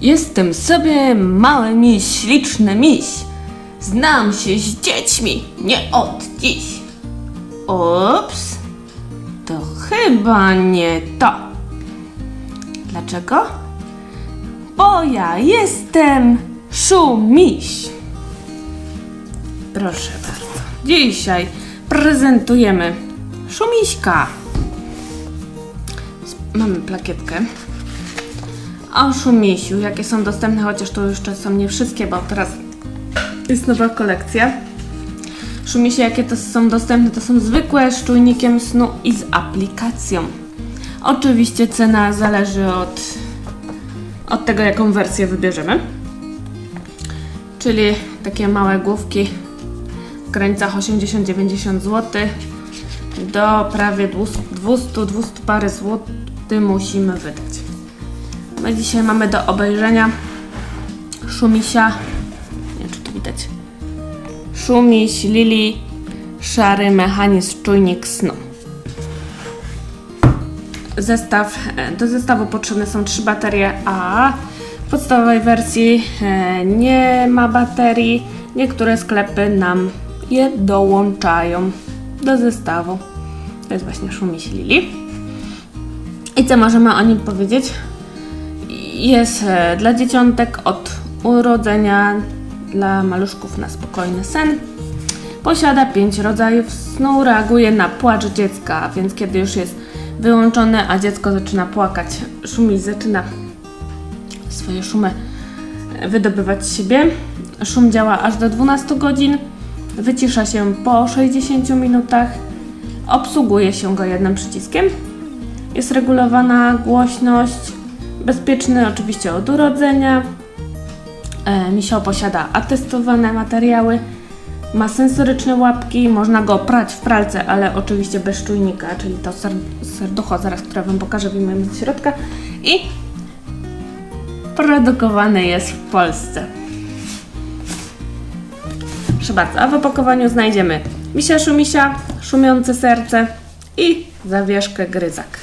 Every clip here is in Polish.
Jestem sobie mały miś, śliczny miś. Znam się z dziećmi, nie od dziś. Ups, to chyba nie to. Dlaczego? Bo ja jestem szumiś. Proszę bardzo. Dzisiaj prezentujemy szumiśka. Mamy plakietkę o szumisiu, jakie są dostępne, chociaż to jeszcze są nie wszystkie, bo teraz jest nowa kolekcja. Szumisie, jakie to są dostępne, to są zwykłe z czujnikiem snu i z aplikacją. Oczywiście cena zależy od, od tego, jaką wersję wybierzemy. Czyli takie małe główki w granicach 80-90 zł do prawie 200-200 parę złotych musimy wydać. Dzisiaj mamy do obejrzenia Szumisia. Nie wiem, czy tu widać. Szumiś, Lili, szary mechanizm, czujnik snu. Zestaw, e, do zestawu potrzebne są trzy baterie A. W podstawowej wersji e, nie ma baterii. Niektóre sklepy nam je dołączają do zestawu. To jest właśnie Szumiś Lili. I co możemy o nim powiedzieć? Jest e, dla dzieciątek od urodzenia, dla maluszków na spokojny sen. Posiada pięć rodzajów snu, reaguje na płacz dziecka, więc kiedy już jest wyłączone, a dziecko zaczyna płakać, szumić zaczyna swoje szumy e, wydobywać z siebie. Szum działa aż do 12 godzin, wycisza się po 60 minutach, obsługuje się go jednym przyciskiem. Jest regulowana głośność, bezpieczny oczywiście od urodzenia. E, Misio posiada atestowane materiały, ma sensoryczne łapki, można go prać w pralce, ale oczywiście bez czujnika, czyli to ser serducho, zaraz, które Wam pokażę, wyjmiemy z środka. I produkowany jest w Polsce. Proszę bardzo, a w opakowaniu znajdziemy misia szumisia, szumiące serce i zawieszkę gryzak.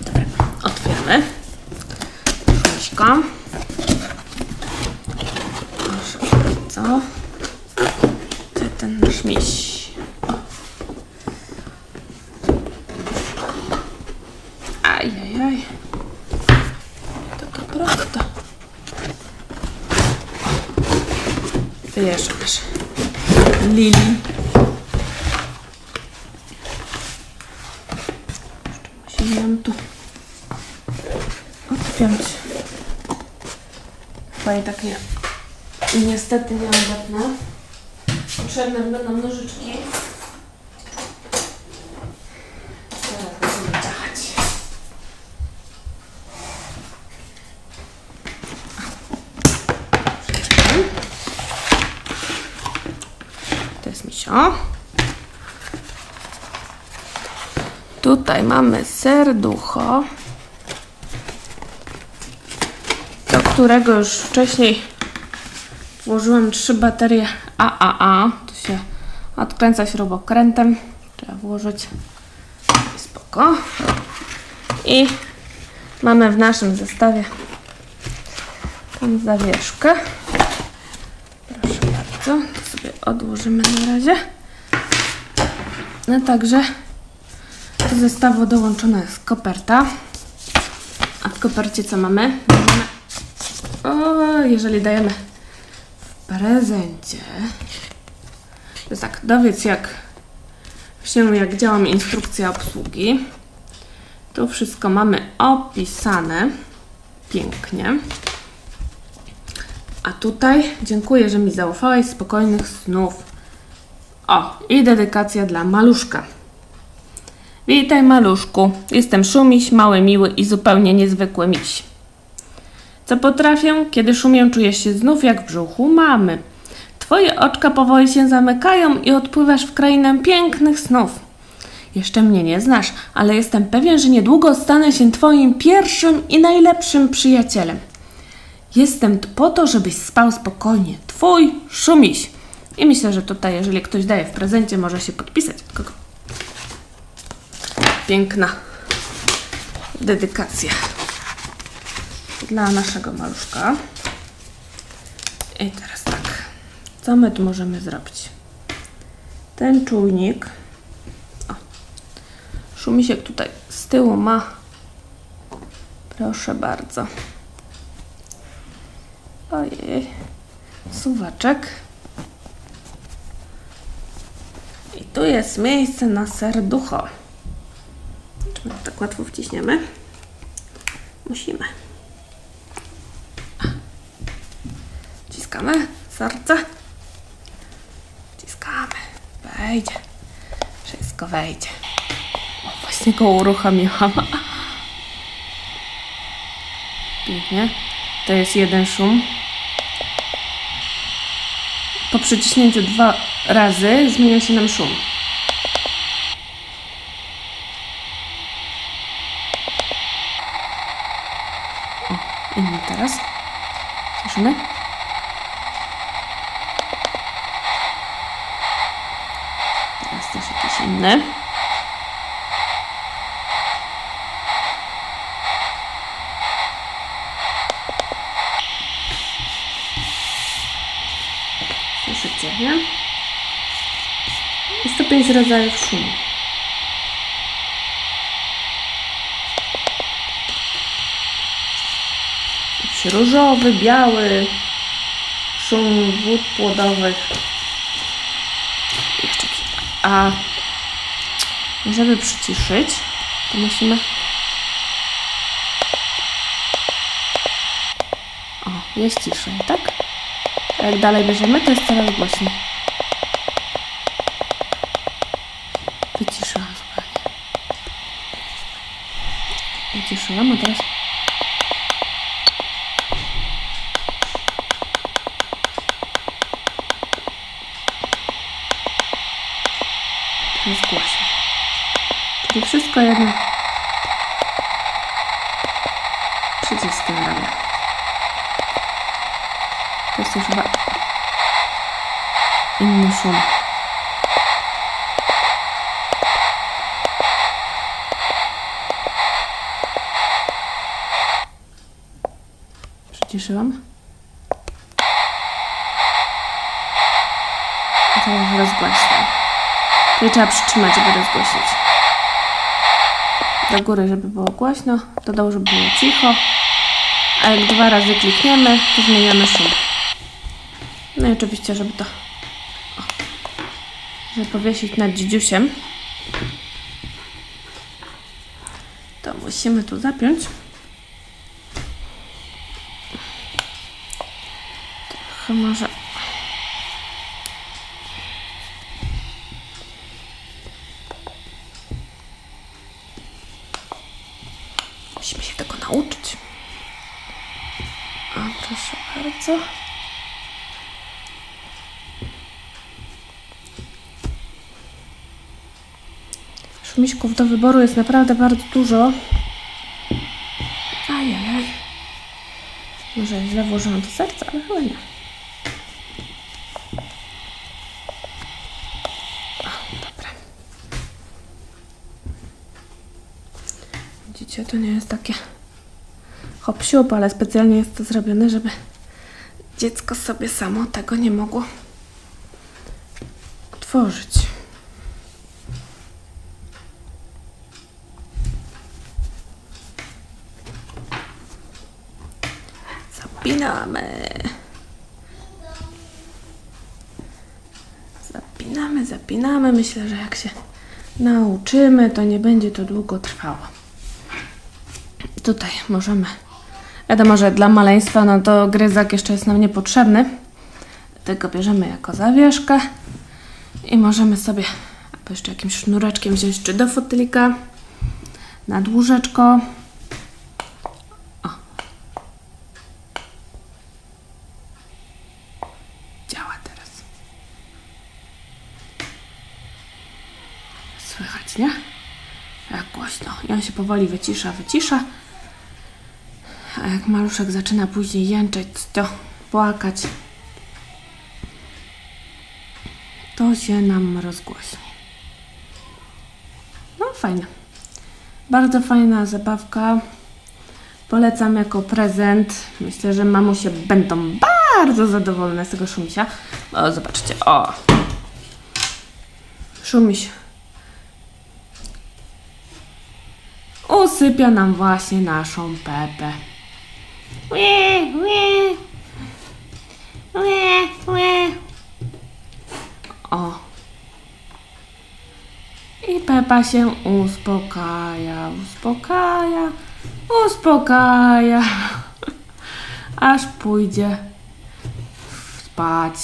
Dobra, otwieramy. Szumiśka. Proszę bardzo. Gdzie ten nasz miś? Ajajaj. To to prosto. Wyjeżdżasz. Lili. Musimy ją tu odpiąć. Chyba i tak nie. Niestety nie obetnę. Potrzebne będą nożyczki. Teraz. To jest. Tutaj mamy serducho, do którego już wcześniej włożyłam trzy baterie AAA. Tu się odkręca śrubokrętem. Trzeba włożyć spoko. I mamy w naszym zestawie tam zawieszkę. Proszę bardzo. To sobie odłożymy na razie. No także do zestawu dołączona jest koperta. A w kopercie co mamy? Mamy jeżeli dajemy w prezencie, to tak, dowiedz jak się, jak działa mi instrukcja obsługi. Tu wszystko mamy opisane pięknie. A tutaj dziękuję, że mi zaufałeś spokojnych snów. O, i dedykacja dla maluszka. Witaj maluszku, jestem szumiś, mały, miły i zupełnie niezwykły miś. Co potrafię? Kiedy szumię, czujesz się znów jak w brzuchu mamy. Twoje oczka powoli się zamykają i odpływasz w krainę pięknych snów. Jeszcze mnie nie znasz, ale jestem pewien, że niedługo stanę się twoim pierwszym i najlepszym przyjacielem. Jestem tu po to, żebyś spał spokojnie. Twój szumiś. I myślę, że tutaj, jeżeli ktoś daje w prezencie, może się podpisać. Od kogo? Piękna dedykację dla naszego maluszka. I teraz tak, co my tu możemy zrobić? Ten czujnik, o, szumisiek tutaj z tyłu ma, proszę bardzo, ojej, suwaczek. I tu jest miejsce na serducho. Czy my to tak łatwo wciśniemy? Musimy. Wciskamy serce. Wciskamy. Wejdzie. Wszystko wejdzie. O, właśnie go uruchomiłam. Pięknie. To jest jeden szum. Po przyciśnięciu dwa razy zmienia się nam szum. O, inny teraz. Słyszymy? Teraz inny. Słyszycie, nie? Jest to pięć rodzajów szumu. Jakiś różowy, biały, szum wód płodowych. Jeszcze. A żeby przyciszyć, to musimy. O, jest ciszej, tak? A jak dalej bierzemy, to jest coraz głośniej. Wyciszyłam zupełnie. Wyciszyłam, a teraz... Teraz głośniej. Czyli wszystko jednym przyciskiem robię. To jest już chyba inny szum. Przyciszyłam. A teraz rozgłaśniam. Czyli trzeba przytrzymać, żeby rozgłosić. Do góry, żeby było głośno, do dołu, żeby było cicho. A jak dwa razy klikniemy, to zmieniamy szum. No i oczywiście, żeby to o, żeby powiesić nad dzidziusiem, to musimy tu zapiąć. Trochę może Musimy się tego nauczyć. A proszę bardzo. Szumiśków do wyboru jest naprawdę bardzo dużo. Ajajaj. Może źle włożyłam to serce, ale chyba nie. O. Widzicie, to nie jest takie hop ale specjalnie jest to zrobione, żeby dziecko sobie samo tego nie mogło tworzyć. Zapinamy. Zapinamy, zapinamy. Myślę, że jak się nauczymy, to nie będzie to długo trwało. Tutaj możemy. Wiadomo, że dla maleństwa no to gryzak jeszcze jest nam niepotrzebny. Tylko bierzemy jako zawieszkę i możemy sobie jeszcze jakimś sznureczkiem wziąć czy do fotylika, nad łóżeczko. O. Teraz. Słychać, nie? Jak głośno. I on się powoli wycisza, wycisza. A jak maluszek zaczyna później jęczeć, to płakać, to się nam rozgłosi. No fajne. Bardzo fajna zabawka. Polecam jako prezent. Myślę, że mamusie będą bardzo zadowolone z tego szumisia. O, zobaczcie, o. Szumiś usypia nam właśnie naszą Pepę. Łe, łe. Łe. O. I Pepa się uspokaja, uspokaja, uspokaja, aż pójdzie spać.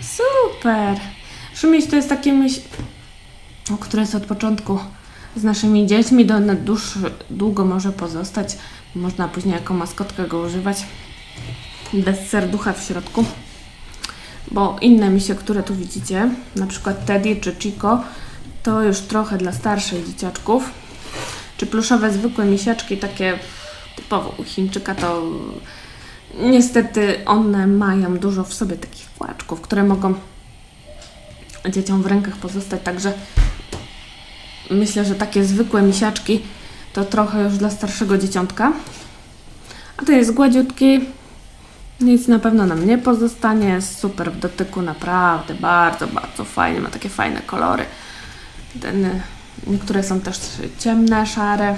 Super! Szumiś to jest takie myśl, które jest od początku z naszymi dziećmi, do na dłuższy, długo może pozostać. Można później jako maskotkę go używać. Bez serducha w środku. Bo inne misie, które tu widzicie, na przykład Teddy czy Chico, to już trochę dla starszych dzieciaczków. Czy pluszowe zwykłe misiaczki, takie typowo u Chińczyka, to niestety one mają dużo w sobie takich płaczków, które mogą dzieciom w rękach pozostać, także myślę, że takie zwykłe misiaczki to trochę już dla starszego dzieciątka. A to jest gładziutki, nic na pewno nam nie pozostanie, jest super w dotyku, naprawdę bardzo, bardzo fajny, ma takie fajne kolory. Ten, niektóre są też ciemne, szare.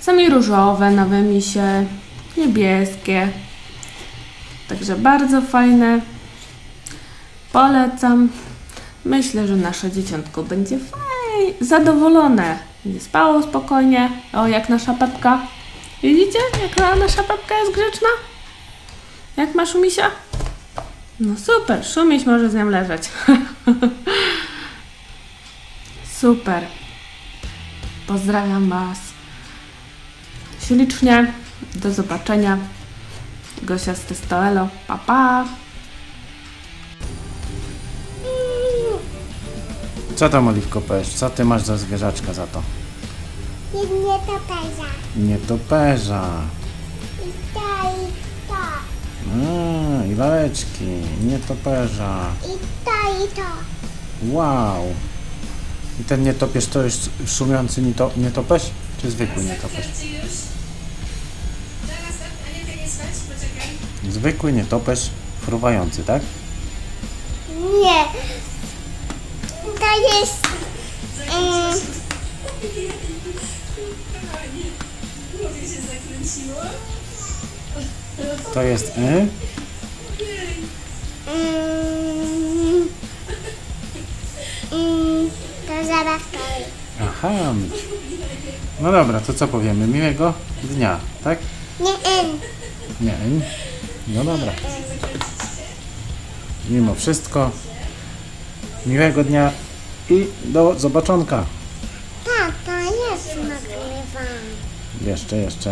Są i różowe, nowe misie, niebieskie. Także bardzo fajne. Polecam. Myślę, że nasze dzieciątko będzie faj, zadowolone. Będzie spało spokojnie. O, jak nasza pepka. Widzicie, jak na- nasza pepka jest grzeczna? Jak masz Szumisia? No super, Szumiś może z nią leżeć. super. Pozdrawiam Was ślicznie. Do zobaczenia. Gosia z Testoelo. Pa, pa. Co tam Oliwko powiesz? Co ty masz za zwierzaczka za to? Nie, nie to peza. Nietoperza. I to, i to. A, i laleczki. Nietoperza. I to, i to. Wow. I ten nietoperz to jest szumiący nieto, nietoperz? Czy zwykły nietoperz? Zwykły nietoperz fruwający, tak? Nie. To jest y? mm, mm, to zabawka. Aha. No dobra, to co powiemy? Miłego dnia, tak? Nie, N. Nie. y? No dobra. Mimo wszystko miłego dnia i do zobaczonka. Tak, to jest nagrywane. Jeszcze, jeszcze.